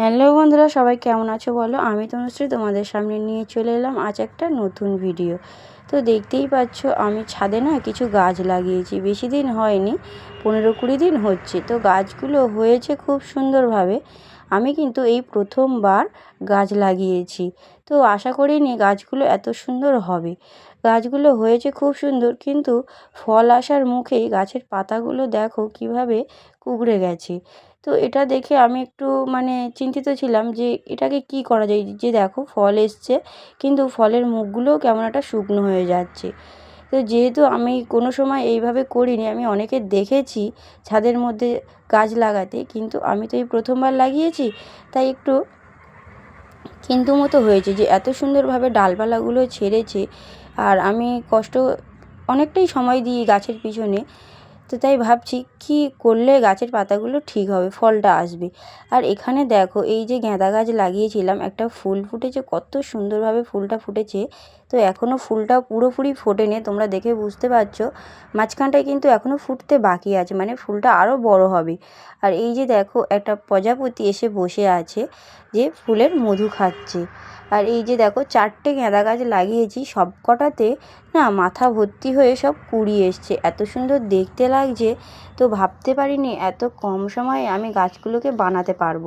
Hello বন্ধুরা, সবাই কেমন আছো বলো? আমি তনুশ্রী, তোমাদের সামনে নিয়ে চলে এলাম আজ একটা নতুন ভিডিও তো দেখতেই পাচ্ছ, আমি ছাদে না কিছু গাছ লাগিয়েছি, বেশি দিন হয়নি, পনেরো কুড়ি দিন হচ্ছে। তো গাছগুলো হয়েছে খুব সুন্দরভাবে। আমি কিন্তু এই প্রথমবার গাছ লাগিয়েছি। তো আশা করিনি গাছগুলো এত সুন্দর হবে। গাছগুলো হয়েছে খুব সুন্দর, কিন্তু ফল আসার মুখেই গাছের পাতাগুলো দেখো কীভাবে কুঁকড়ে গেছে। তো এটা দেখে আমি একটু মানে চিন্তিত ছিলাম যে এটাকে কী করা যায়? যে দেখো ফল এসছে, কিন্তু ফলের মুখগুলোও কেমন একটা শুকনো হয়ে যাচ্ছে। তো যেহেতু আমি কোনো সময় এইভাবে করিনি, আমি অনেকে দেখেছি ছাদের মধ্যে গাছ লাগাতে, কিন্তু আমি তো এই প্রথমবার লাগিয়েছি, তাই একটু কিন্তু মতো হয়েছে যে এত সুন্দরভাবে ডালপালাগুলো ছেড়েছে। আর আমি কষ্ট অনেকটাই সময় দিই গাছের পিছনে। তো তাই ভাবছি, কী করলে গাছের পাতাগুলো ঠিক হবে, ফলটা আসবে? আর এখানে দেখো, এই যে গাঁদা গাছ লাগিয়েছিলাম, একটা ফুল ফুটেছে, কত সুন্দরভাবে ফুলটা ফুটেছে। তো এখনও ফুলটা পুরোপুরি ফোটেনি, তোমরা দেখে বুঝতে পারছ। মাঝখানটায় কিন্তু এখনও ফুটতে বাকি আছে মানে ফুলটা আরও বড় হবে। আর এই যে দেখো, একটা প্রজাপতি এসে বসে আছে, যে ফুলের মধু খাচ্ছে। আর এই যে দেখো চারটে গাঁদা গাছ লাগিয়েছি সব কটাতে না মাথা ভর্তি হয়ে সব কুড়ি এসছে। এত সুন্দর দেখতে লাগছে, তো ভাবতে পারিনি এত কম সময়ে আমি গাছগুলোকে বানাতে পারব।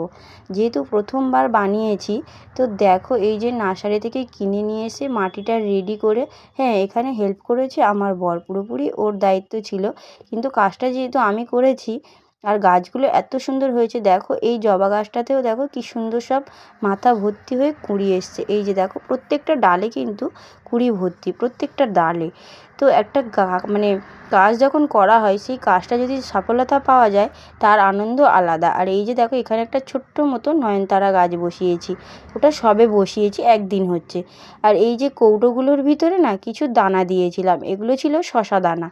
যেহেতু প্রথমবার বানিয়েছি, তো দেখো এই যে নার্সারি থেকে কিনে নিয়ে এসে মাটিটা রেডি করে হ্যাঁ এখানে হেল্প করেছে আমার বর। পুরোপুরি ওর দায়িত্ব ছিল। কিন্তু কাজটা যেহেতু আমি করেছি আর গাছগুলো এত সুন্দর হয়েছে, দেখো এই জবা গাছটাতেও দেখো কি সুন্দর সব মাথা ভর্তি হয়ে কুঁড়ি এসছে। এই যে দেখো প্রত্যেকটা ডালে কিন্তু কুঁড়ি ভর্তি, প্রত্যেকটা ডালে। তো একটা মানে কাজ যখন করা হয়, সেই কাজটা যদি সফলতা পাওয়া যায়, তার আনন্দ আলাদা। আর এই যে দেখো, এখানে একটা ছোট্ট মতো নয়নতারা গাছ বসিয়েছি। ওটা সবে বসিয়েছি, একদিন হচ্ছে। আর এই যে কৌটোগুলোর ভিতরে না, কিছু দানা দিয়েছিলাম। এগুলো ছিল শশা দানা।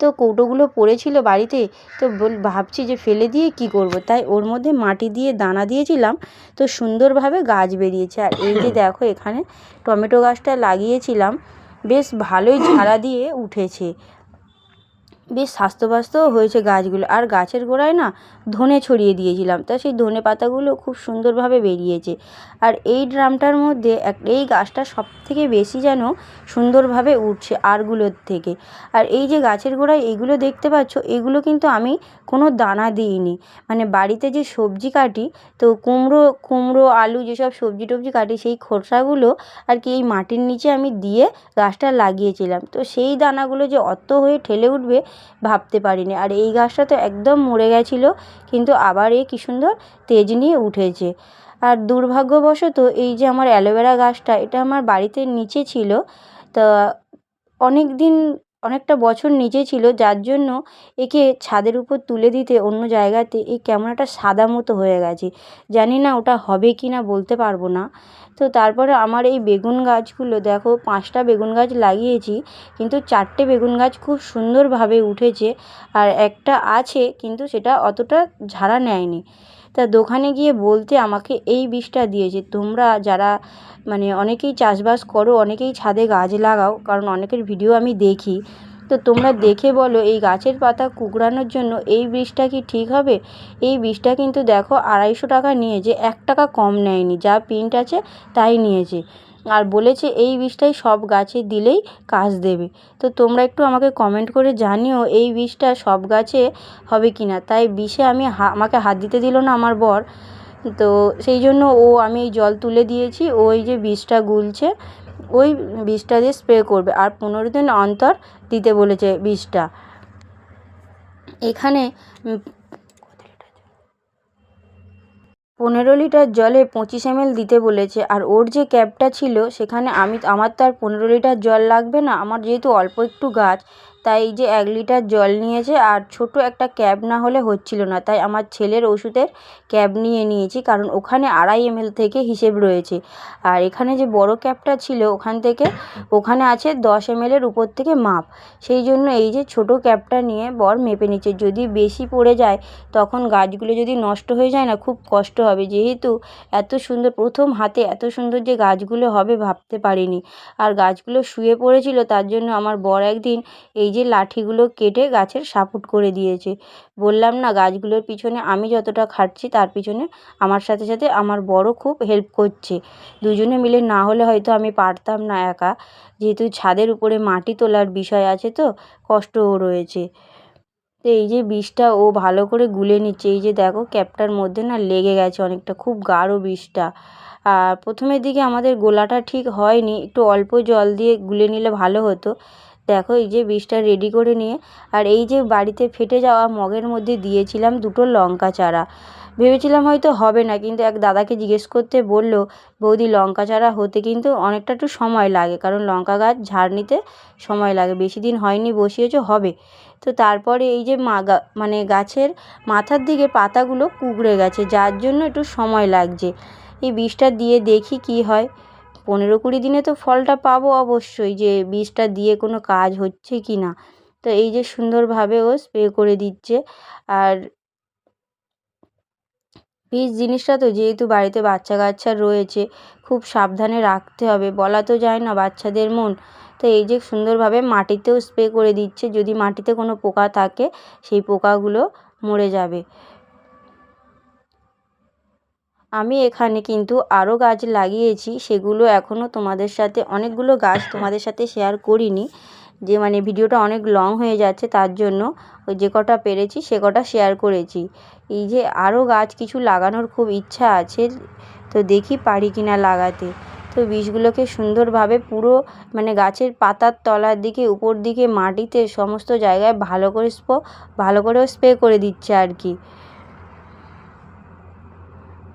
তো কৌটোগুলো পড়েছিল বাড়িতে, তো ভাবছি যে ফেলে দিয়ে কি করব? তাই ওর মধ্যে মাটি দিয়ে দানা দিয়েছিলাম। তো সুন্দরভাবে গাছ বেরিয়েছে। আর এই যে দেখো, এখানে টমেটো গাছটা লাগিয়েছিলাম। বেশ ভালোই ঝাড়া দিয়ে উঠেছে। বেশ স্বাস্থ্যবাস্থ্যও হয়েছে গাছগুলো। আর গাছের গোড়ায় না ধনে ছড়িয়ে দিয়েছিলাম। তা সেই ধনে পাতাগুলো খুব সুন্দরভাবে বেরিয়েছে। আর এই ড্রামটার মধ্যে এক এই গাছটা সব থেকে বেশি যেন সুন্দরভাবে উঠছে আরগুলোর থেকে। আর এই যে গাছের গোড়ায় এইগুলো দেখতে পাচ্ছ, এগুলো কিন্তু আমি কোনো দানা দিইনি। মানে বাড়িতে যে সবজি কাটি, তো কুমড়ো কুমড়ো, আলু যেসব সবজি টবজি কাটি, সেই খোসাগুলো আর কি এই মাটির নিচে আমি দিয়ে গাছটা লাগিয়েছিলাম। তো সেই দানাগুলো যে অত হয়ে ঠেলে উঠবে ভাবতে পারিনি। আর এই গাছটা তো একদম মরে গেছিল, কিন্তু আবার এ কী সুন্দর তেজ নিয়ে উঠেছে। আর দুর্ভাগ্যবশত এই যে আমার অ্যালোভেরা গাছটা, এটা আমার বাড়িতে নিচে ছিল। তা অনেক দিন অনেকটা বছর নিচে ছিল, যার জন্য একে ছাদের উপর তুলে দিতে অন্য জায়গাতে এ কেমন একটা সাদা মতো হয়ে গেছে। জানি না ওটা হবে কি না বলতে পারব না। তো তারপরে আমার এই বেগুন গাছগুলো, দেখো পাঁচটা বেগুন গাছ লাগিয়েছি, কিন্তু চারটে বেগুন গাছ খুব সুন্দরভাবে উঠেছে, আর একটা আছে কিন্তু সেটা অতটা ঝাড়া নেয়নি। তা দোকানে গিয়ে বলতে আমাকে এই বিষটা দিয়েছে তোমরা যারা মানে অনেকেই চাষবাস করো, অনেকেই ছাদে গাছ লাগাও, কারণ অনেকের ভিডিও আমি দেখি। তো তোমরা দেখে বলো এই গাছের পাতা কুঁকড়ানোর জন্য এই বিষটা কি ঠিক হবে? এই বিষটা কিন্তু দেখো আড়াইশো টাকা নিয়েছে, এক টাকা কম নেয়নি। যা প্রিন্ট আছে তাই নিয়েছে। আর বলেছে এই বিষটাই সব গাছে দিলেই কাজ দেবে। তো তোমরা একটু আমাকে কমেন্ট করে জানিও এই বিষটা সব গাছে হবে কি না তাই বিষে আমি আমাকে হাত দিতে দিল না আমার বর। তো সেই জন্য ও আমি জল তুলে দিয়েছি, ওই যে বিষটা গুলছে, ওই বিষটা দিয়ে স্প্রে করবে। আর পনেরো দিন অন্তর দিতে বলেছে বিষটা। এখানে পনেরো লিটার জলে পঁচিশ এমএল দিতে বলেছে। আর ওর যে ক্যাবটা ছিল, সেখানে আমি, আমার তো আর পনেরো লিটার জল লাগবে না। আমার যেহেতু অল্প একটু গাছ তাই যে এক লিটার জল নিয়েছে আর ছোট একটা ক্যাব না হলে হচ্ছিল না। তাই আমার ছেলের ওষুধের ক্যাব নিয়ে নিয়েছি, কারণ ওখানে আড়াই এমএল থেকে হিসেব রয়েছে। আর এখানে যে বড় ক্যাবটা ছিল, ওখান থেকে, ওখানে আছে দশ এমএলের উপর থেকে মাপ। সেই জন্য এই যে ছোট ক্যাবটা নিয়ে বর মেপে নিচ্ছে। যদি বেশি পড়ে যায়, তখন গাছগুলো যদি নষ্ট হয়ে যায় না, খুব কষ্ট হবে। যেহেতু এত সুন্দর, প্রথম হাতে এত সুন্দর যে গাছগুলো হবে ভাবতে পারিনি। আর গাছগুলো শুয়ে পড়েছিল, তার জন্য আমার বর একদিন এই যে লাঠিগুলো কেটে গাছের সাপোর্ট করে দিয়েছে। বললাম, না, গাছগুলোর পিছনে আমি যতটা খাটছি, তার পিছনে আমার সাথে সাথে আমার বড় খুব হেল্প করছে। দুজনে মিলে না হলে হয়তো আমি পারতাম না একা। যেহেতু ছাদের উপরে মাটি তোলার বিষয় আছে তো, কষ্টও রয়েছে। তো এই যে বিষটা ও ভালো করে গুলে নিচ্ছে, এই যে দেখো ক্যাপটার মধ্যে না লেগে গেছে অনেকটা, খুব গাঢ় বিষটা। আর প্রথমের দিকে আমাদের গোলাটা ঠিক হয়নি, একটু অল্প জল দিয়ে গুলে নিলে ভালো হতো। দেখো এই যে বিষটা রেডি করে নিয়ে আর এই যে বাড়িতে ফেটে যাওয়া মগের মধ্যে দিয়েছিলাম দুটো লঙ্কা চারা। ভেবেছিলাম হয়তো হবে না, কিন্তু এক দাদাকে জিজ্ঞেস করতে বলল, বৌদি, লঙ্কা চারা হতে কিন্তু অনেকটা একটু সময় লাগে, কারণ লঙ্কা গাছ ঝাড় নিতে সময় লাগে, বেশি দিন হয়নি, বসিয়েছো, হবে। তো তারপরে এই যে মা মানে গাছের মাথার দিকে পাতাগুলো কুঁকড়ে গেছে, যার জন্য একটু সময় লাগছে। এই বীজটা দিয়ে দেখি কি হয়। পনেরো কুড়ি দিনে তো ফলটা পাবো অবশ্যই যে বীজটা দিয়ে কোনো কাজ হচ্ছে কি না। তো এই যে সুন্দরভাবে ও স্প্রে করে দিচ্ছে। আর বীজ জিনিসটা তো যেহেতু বাড়িতে বাচ্চা কাচ্চা রয়েছে, খুব সাবধানে রাখতে হবে। বলা তো যায় না বাচ্চাদের মন। তো এই যে সুন্দরভাবে মাটিতেও স্প্রে করে দিচ্ছে। যদি মাটিতে কোনো পোকা থাকে, সেই পোকাগুলো মরে যাবে। আমি এখানে কিন্তু আরও গাছ লাগিয়েছি, সেগুলো এখনও তোমাদের সাথে, অনেকগুলো গাছ তোমাদের সাথে শেয়ার করিনি। যে মানে ভিডিওটা অনেক লং হয়ে যাচ্ছে, তার জন্য ওই যে কটা পেরেছি, সে কটা শেয়ার করেছি। এই যে আরও গাছ কিছু লাগানোর খুব ইচ্ছা আছে, তো দেখি পারি কি না লাগাতে। তো বীজগুলোকে সুন্দরভাবে পুরো মানে গাছের পাতার তলার দিকে, উপর দিকে, মাটিতে, সমস্ত জায়গায় ভালো করে স্প ভালো করে স্প্রে করে দিচ্ছে আর কি।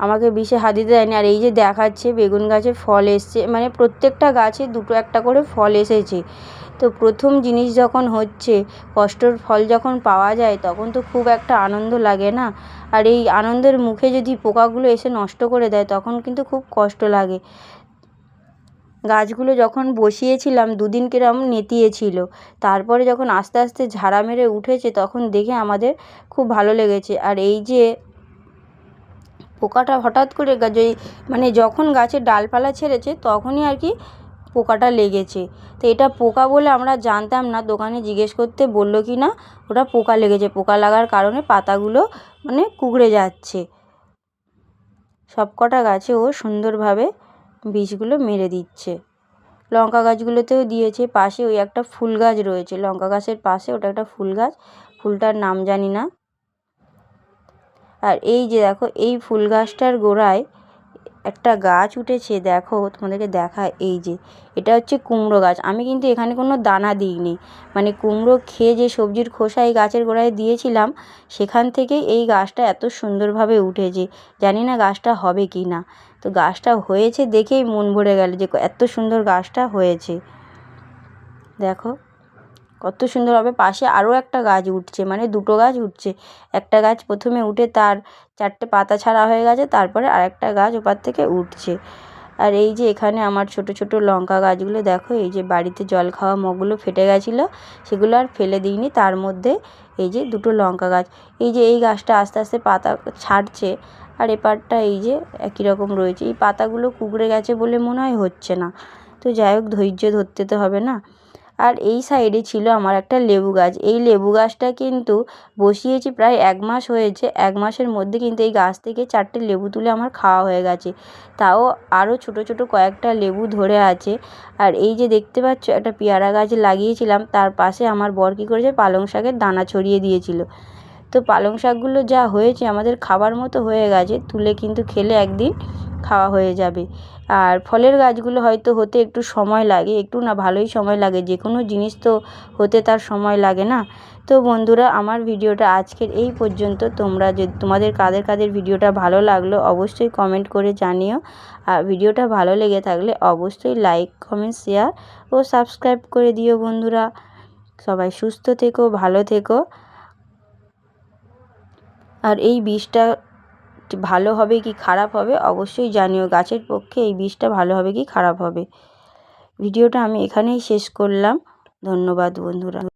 আমাকে বিষে হাত দেয়নি। আর এই যে দেখাচ্ছে, বেগুন গাছে ফল এসছে। মানে প্রত্যেকটা গাছে দুটো একটা করে ফল এসেছে। তো প্রথম জিনিস যখন হচ্ছে, কষ্টর ফল যখন পাওয়া যায়, তখন তো খুব একটা আনন্দ লাগে না। আর এই আনন্দের মুখে যদি পোকাগুলো এসে নষ্ট করে দেয়, তখন কিন্তু খুব কষ্ট লাগে। গাছগুলো যখন বসিয়েছিলাম, দুদিন কিরম নেতিয়েছিল। তারপরে যখন আস্তে আস্তে ঝাড়া মেরে উঠেছে, তখন দেখে আমাদের খুব ভালো লেগেছে। আর এই যে পোকাটা হঠাৎ করে যেই মানে যখন গাছের ডালপালা ছেড়েছে, তখনই আর কি পোকাটা লেগেছে। তো এটা পোকা বলে আমরা জানতাম না, দোকানে জিজ্ঞেস করতে বলল কি না, ওটা পোকা লেগেছে। পোকা লাগার কারণে পাতাগুলো মানে কুঁকড়ে যাচ্ছে। সব কটা গাছে ও সুন্দরভাবে বীজগুলো মেরে দিচ্ছে। লঙ্কা গাছগুলোতেও দিয়েছে। পাশে ওই একটা ফুল গাছ রয়েছে। লঙ্কা গাছের পাশে ওটা একটা ফুল গাছ। ফুলটার নাম জানি না। আর এই যে দেখো, এই ফুল গাছটার গোড়ায় একটা গাছ উঠেছে, দেখো তোমাদেরকে দেখা, এই যে এটা হচ্ছে কুমড়ো গাছ। আমি কিন্তু এখানে কোনো দানা দিইনি। মানে কুমড়ো খেয়ে যে সবজির খোসা এই গাছের গোড়ায় দিয়েছিলাম, সেখান থেকেই এই গাছটা এত সুন্দরভাবে উঠেছে। জানি না গাছটা হবে কি না। তো গাছটা হয়েছে দেখেই মন ভরে গেল যে এত সুন্দর গাছটা হয়েছে। দেখো। কত সুন্দরভাবে পাশে আরও একটা গাছ উঠছে মানে দুটো গাছ উঠছে। একটা গাছ প্রথমে উঠে তার চারটে পাতা ছাড়া হয়ে গেছে, তারপরে আরেকটা গাছ ওপার থেকে উঠছে। আর এই যে এখানে আমার ছোট ছোট লঙ্কা গাছগুলো, দেখো এই যে বাড়িতে জল খাওয়া মগগুলো ফেটে গেছিল, সেগুলো আর ফেলে দিইনি। তার মধ্যে এই যে দুটো লঙ্কা গাছ, এই যে এই গাছটা আস্তে আস্তে পাতা ছাড়ছে, আর এপারটা এই যে একই রকম রয়েছে। এই পাতাগুলো কুকড়ে গেছে বলে মনে হয় হচ্ছে না। তো যাই হোক, ধৈর্য ধরতে তো হবে না। আর এই সাইডে ছিল আমার একটা লেবু গাছ। এই লেবু গাছটা কিন্তু বসিয়েছি প্রায় এক মাস হয়েছে। এক মাসের মধ্যে কিন্তু এই গাছ থেকে চারটে লেবু তুলে আমার খাওয়া হয়ে গেছে। তাও আরও ছোটো ছোটো কয়েকটা লেবু ধরে আছে। আর এই যে দেখতে পাচ্ছ, একটা পেয়ারা গাছ লাগিয়েছিলাম। তার পাশে আমার বর কী করেছে? পালং শাকের দানা ছড়িয়ে দিয়েছিল। তো পালং শাকগুলো যা হয়েছে, আমাদের খাবার মতো হয়ে গেছে। তুলে কিন্তু খেলে একদিন খাওয়া হয়ে যাবে। আর ফলের গাছগুলো হয়তো হতে একটু সময় লাগে, একটু না ভালোই সময় লাগে যে কোনো জিনিস তো হতে তার সময় লাগে না। তো বন্ধুরা, আমার ভিডিওটা আজকের এই পর্যন্ত। তোমরা যে, তোমাদের কাদের কাদের ভিডিওটা ভালো লাগল অবশ্যই কমেন্ট করে জানিও। আর ভিডিওটা ভালো লেগে থাকলে অবশ্যই লাইক কমেন্ট শেয়ার ও সাবস্ক্রাইব করে দিও বন্ধুরা। সবাই সুস্থ থেকো, ভালো থেকো। আর এই বীজটা ভালো হবে কি খারাপ হবে, অবশ্যই জানিও। গাছের পক্ষে এই বীজটা ভালো হবে কি খারাপ হবে। ভিডিওটা আমি এখানেই শেষ করলাম। ধন্যবাদ বন্ধুরা।